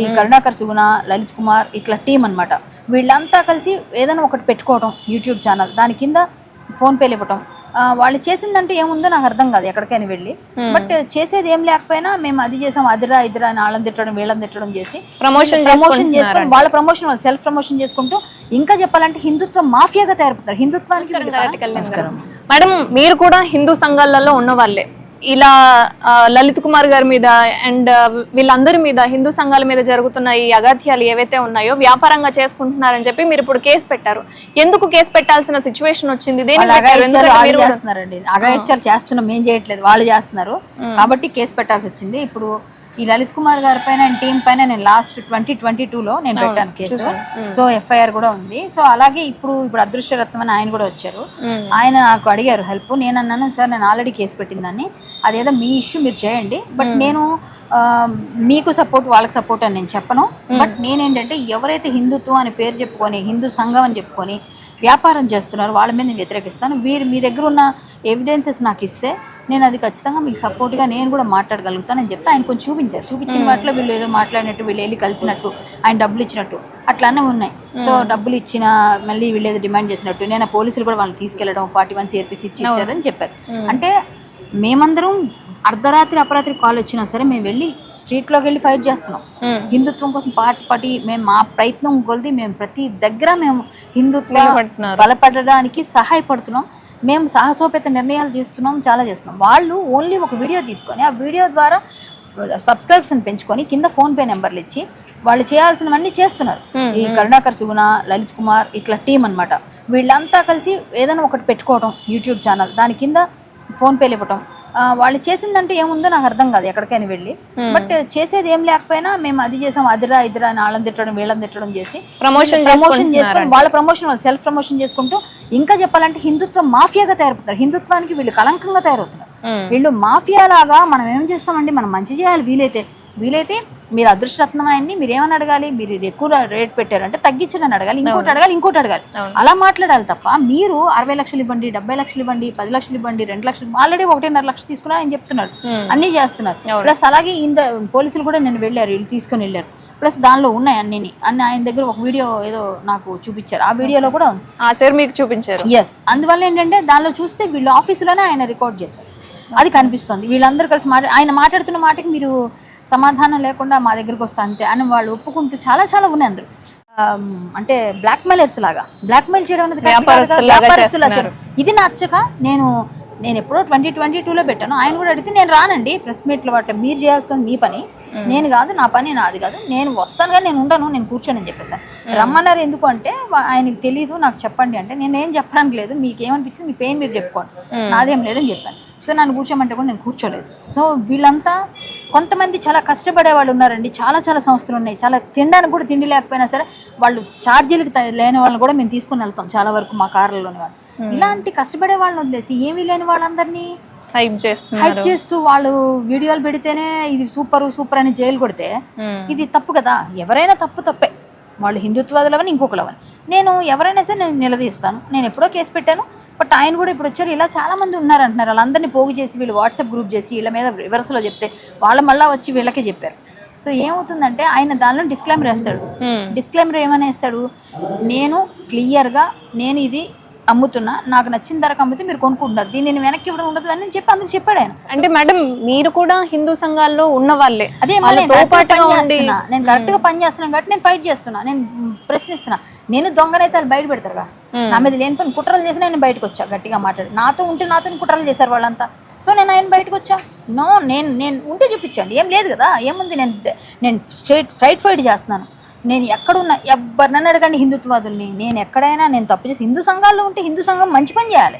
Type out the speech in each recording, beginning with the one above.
ఈ కరుణాకర్ సుగుణ లలిత్ కుమార్ ఇట్లా టీం అన్నమాట. వీళ్ళంతా కలిసి ఏదైనా ఒకటి పెట్టుకోవడం యూట్యూబ్ ఛానల్. దాని కింద ఫోన్ పేలు ఇవ్వటం వాళ్ళు చేసిందంటే ఏముందో నాకు అర్థం కాదు ఎక్కడికైనా వెళ్ళి. బట్ చేసేది ఏం లేకపోయినా మేము అది చేసాం అదిరా ఇదిరా అని వాళ్ళని తిట్టడం వీళ్ళని తిట్టడం చేసి ప్రమోషన్ ప్రమోషన్ చేసుకొని వాళ్ళ ప్రమోషన్ వాళ్ళు సెల్ఫ్ ప్రమోషన్ చేసుకుంటూ ఇంకా చెప్పాలంటే హిందుత్వ మాఫియాగా తయారుపడతారు హిందుత్వానికి. మేడం మీరు కూడా హిందూ సంఘాలలో ఉన్న వాళ్ళే ఇలా లలిత్ కుమార్ గారి మీద అండ్ వీళ్ళందరి మీద హిందూ సంఘాల మీద జరుగుతున్న ఈ అగాధ్యాలు ఏవైతే ఉన్నాయో వ్యాపారంగా చేసుకుంటున్నారని చెప్పి మీరు ఇప్పుడు కేసు పెట్టారు. ఎందుకు కేసు పెట్టాల్సిన సిచ్యువేషన్ వచ్చింది? చేస్తున్నారండి. చేస్తున్నాం మేము చేయట్లేదు. వాళ్ళు చేస్తున్నారు. కాబట్టి కేసు పెట్టాల్సి వచ్చింది. ఇప్పుడు ఈ లలిత్ కుమార్ గారి పైన టీం పైన నేను లాస్ట్ ట్వంటీ ట్వంటీ లో నేను పెట్టాను కేసు. సో ఎఫ్ఐఆర్ కూడా ఉంది. సో అలాగే ఇప్పుడు ఇప్పుడు అదృష్టరత్నం అని ఆయన కూడా వచ్చారు. ఆయన నాకు అడిగారు హెల్ప్ నేను అన్నాను సార్ నేను ఆల్రెడీ కేసు పెట్టిందని అదేదో మీ ఇష్యూ మీరు చేయండి. బట్ నేను మీకు సపోర్ట్ వాళ్ళకి సపోర్ట్ అని నేను చెప్పను. బట్ నేనేంటంటే ఎవరైతే హిందుత్వం అని పేరు చెప్పుకొని హిందూ సంఘం అని చెప్పుకొని వ్యాపారం చేస్తున్నారు వాళ్ళ మీద నేను వ్యతిరేకిస్తాను. వీరు మీ దగ్గర ఉన్న ఎవిడెన్సెస్ నాకు ఇస్తే నేను అది ఖచ్చితంగా మీకు సపోర్ట్గా నేను కూడా మాట్లాడగలుగుతాను అని చెప్తే ఆయన కొంచెం చూపించారు. చూపించిన వాటిలో వీళ్ళు ఏదో మాట్లాడినట్టు వీళ్ళు వెళ్ళి కలిసినట్టు ఆయన డబ్బులు ఇచ్చినట్టు అట్లానే ఉన్నాయి. సో డబ్బులు ఇచ్చిన మళ్ళీ వీళ్ళు ఏదో డిమాండ్ చేసినట్టు నేను పోలీసులు కూడా వాళ్ళని తీసుకెళ్ళడం ఫార్టీ వన్ సిఆర్పిసి ఇచ్చి ఇచ్చారని చెప్పారు. అంటే మేమందరం అర్ధరాత్రి అపరాత్రి కాల్ వచ్చినా సరే మేము వెళ్ళి స్ట్రీట్లోకి వెళ్ళి ఫైట్ చేస్తున్నాం. హిందుత్వం కోసం పాటు పడి మేము మా ప్రయత్నం కొలిది మేము ప్రతి దగ్గర మేము హిందుత్వ. బలపడడానికి సహాయపడుతున్నాం. మేము సాహసోపేత నిర్ణయాలు చేస్తున్నాం చాలా చేస్తున్నాం. వాళ్ళు ఓన్లీ ఒక వీడియో తీసుకొని ఆ వీడియో ద్వారా సబ్స్క్రైబ్స్ పెంచుకొని కింద ఫోన్ పే నెంబర్లు ఇచ్చి వాళ్ళు చేయాల్సినవన్నీ చేస్తున్నారు. ఈ కరుణాకర్ సుగుణ లలిత్ కుమార్ ఇట్లా టీం అన్నమాట. వీళ్ళంతా కలిసి ఏదైనా ఒకటి పెట్టుకోవడం యూట్యూబ్ ఛానల్ దాని కింద ఫోన్ పేలు ఇవ్వటం వాళ్ళు చేసిందంటే ఏముందో నాకు అర్థం కాదు ఎక్కడికైనా వెళ్ళి. బట్ చేసేది ఏం లేకపోయినా మేము అది చేసాం అదిరా ఇదిరా అని వాళ్ళని తిట్టడం వీళ్ళని తిట్టడం చేసి ప్రమోషన్ ప్రమోషన్ చేసుకొని వాళ్ళ ప్రమోషన్ వాళ్ళు సెల్ఫ్ ప్రమోషన్ చేసుకుంటూ ఇంకా చెప్పాలంటే హిందుత్వ మాఫియాగా తయారుపడతారు హిందుత్వానికి వీళ్ళు కళంకంగా తయారవుతున్నారు. మ్మ్. వీళ్ళు మాఫియా లాగా మనం ఏం చేస్తామండి? మనం మంచి చేయాలి వీలైతే. వీలైతే మీరు అదృష్టరత్నం ఆయన్ని మీరు ఏమని అడగాలి? మీరు ఇది ఎక్కువ రేట్ పెట్టారు అంటే తగ్గించండి అడగాలి ఇంకోటి అడగాలి ఇంకోటి అడగాలి. అలా మాట్లాడాలి తప్ప మీరు అరవై లక్షలు ఇవ్వండి డెబ్బై లక్షలు ఇవ్వండి పది లక్షలు ఇవ్వండి రెండు లక్షలు ఆల్రెడీ ఒకటిన్నర లక్షలు తీసుకున్నా అని చెప్తున్నాడు అన్నీ చేస్తున్నారు. ప్లస్ అలాగే ఇంత పోలీసులు కూడా నేను వెళ్ళారు వీళ్ళు తీసుకొని వెళ్ళారు. ప్లస్ దానిలో ఉన్నాయి అన్ని అన్ని ఆయన దగ్గర ఒక వీడియో ఏదో నాకు చూపించారు. ఆ వీడియోలో కూడా ఉంది సార్ మీకు చూపించారు. ఎస్ అందువల్ల ఏంటంటే దానిలో చూస్తే వీళ్ళు ఆఫీసులోనే ఆయన రికార్డ్ చేశారు. అది కనిపిస్తుంది. వీళ్ళందరూ కలిసి మాట్లా ఆయన మాట్లాడుతున్న మాటకి మీరు సమాధానం లేకుండా మా దగ్గరికి వస్తా అంతే అని వాళ్ళు ఒప్పుకుంటూ చాలా చాలా ఉన్నాయి అందరూ అంటే బ్లాక్ మెయిలర్స్ లాగా బ్లాక్ మెయిల్ చేయడం. అనేది. ఇది నచ్చక నేను నేను ఎప్పుడో ట్వంటీ ట్వంటీ టూలో పెట్టాను. ఆయన కూడా అడిగితే నేను రానండి ప్రెస్ మీట్లో వాటి మీరు చేయాల్సుకుని మీ పని. నేను కాదు నా పని నాది కాదు. నేను వస్తాను కానీ నేను ఉండను నేను కూర్చొని అని చెప్పేసాను రమ్మన్నారు ఎందుకు అంటే ఆయనకి తెలియదు నాకు చెప్పండి అంటే నేను ఏం చెప్పడానికి లేదు మీకు ఏమనిపించింది మీ పెయిన్ మీరు చెప్పుకోండి. నాదేం లేదని చెప్పాను. సో నన్ను కూర్చోమంటే కూడా నేను కూర్చోలేదు. సో వీళ్ళంతా కొంతమంది చాలా కష్టపడే వాళ్ళు ఉన్నారండి. చాలా చాలా సంస్థలు ఉన్నాయి. చాలా తినడానికి కూడా తిండి లేకపోయినా సరే వాళ్ళు ఛార్జీలకు లేని వాళ్ళని కూడా మేము తీసుకుని వెళ్తాం చాలా వరకు మా కార్లలోని వాళ్ళు. ఇలాంటి కష్టపడే వాళ్ళని వదిలేసి ఏమీ లేని వాళ్ళందరినీ హైప్ చేస్తున్నారు. హైప్ చేస్తూ వాళ్ళు వీడియోలు పెడితేనే ఇది సూపర్ సూపర్ అని జైలు కొడితే. ఇది తప్పు కదా. ఎవరైనా తప్పు తప్పే. వాళ్ళు హిందుత్వాదులవని ఇంకొకలవని. నేను ఎవరైనా సరే నేను నిలదీస్తాను. నేను ఎప్పుడో కేసు పెట్టాను. బట్ ఆయన కూడా ఇప్పుడు వచ్చారు. ఇలా చాలా మంది ఉన్నారు అంటున్నారు వాళ్ళందరినీ పోగు చేసి వీళ్ళు వాట్సాప్ గ్రూప్ చేసి వీళ్ళ మీద రివర్స్లో చెప్తే వాళ్ళు మళ్ళీ వచ్చి వీళ్ళకే చెప్పారు. సో ఏమవుతుందంటే ఆయన దానిలో డిస్క్లైమర్ వేస్తాడు. డిస్క్లైమర్ ఏమని వేస్తాడు నేను క్లియర్గా నేను ఇది అమ్ముతున్నా నాకు నచ్చిన ధరకు అమ్మితే మీరు కొనుక్కుంటున్నారు. దీన్ని నేను వెనక్కి ఇవ్వడం ఉండదు అని చెప్పి అందుకు చెప్పాడు ఆయన. అంటే మేడం మీరు కూడా హిందూ సంఘాల్లో ఉన్న వాళ్ళే అదే నేను కరెక్ట్గా పని చేస్తున్నాను కాబట్టి నేను ఫైట్ చేస్తున్నా. నేను ప్రశ్నిస్తున్నా. నేను దొంగనైతే వాళ్ళు బయట పెడతారుగా. నా మీద లేని పని కుట్రలు చేసి నేను బయటకు వచ్చా గట్టిగా మాట్లాడి. నాతో ఉంటే నాతో కుట్రలు చేశారు వాళ్ళంతా. సో నేను ఆయన బయటకు వచ్చా? నో నేను నేను ఉంటే చూపించండి. ఏం లేదు కదా. ఏముంది? నేను నేను స్ట్రైట్ స్ట్రైట్ ఫైట్ చేస్తున్నాను. నేను ఎక్కడున్నా ఎవరినైనా అడగండి హిందుత్వాదుల్ని. నేను ఎక్కడైనా నేను తప్పు చేసి హిందూ సంఘాల్లో ఉంటే హిందూ సంఘం మంచి పని చేయాలి.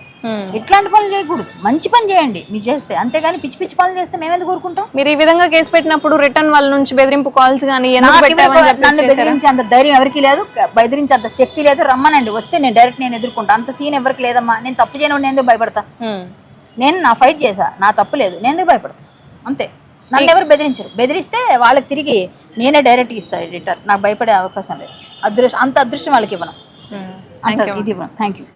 ఇట్లాంటి పనులు చేయకూడదు. మంచి పని చేయండి. మీరు చేస్తే అంతేగాని పిచ్చి పిచ్చి పనులు చేస్తే మేమెందుకు కోరుకుంటాం మీరు ఈ విధంగా కేసు పెట్టినప్పుడు రిటర్న్ వాళ్ళ నుంచి బెదిరింపు కాల్స్ కానీ నన్ను అంత ధైర్యం ఎవరికి లేదు. బెదిరించే అంత శక్తి లేదు. రమ్మనండి. వస్తే నేను డైరెక్ట్ నేను ఎదుర్కొంటా. అంత సీన్ ఎవరికి లేదమ్మా. నేను తప్పు చేయను నేను ఎందుకు భయపడతా. నేను నా ఫైట్ చేసా నా తప్పు లేదు. నేను ఎందుకు భయపడతా? అంతే. నన్ను ఎవరు బెదిరించరు. బెదిరిస్తే వాళ్ళకి తిరిగి నేనే డైరెక్ట్ ఇస్తాను రిటర్న్ నాకు భయపడే అవకాశం లేదు. అదృష్టం అంత అదృష్టం వాళ్ళకి ఇవ్వను. మ్మ్. అంత ఇది ఇవ్వను. Thank you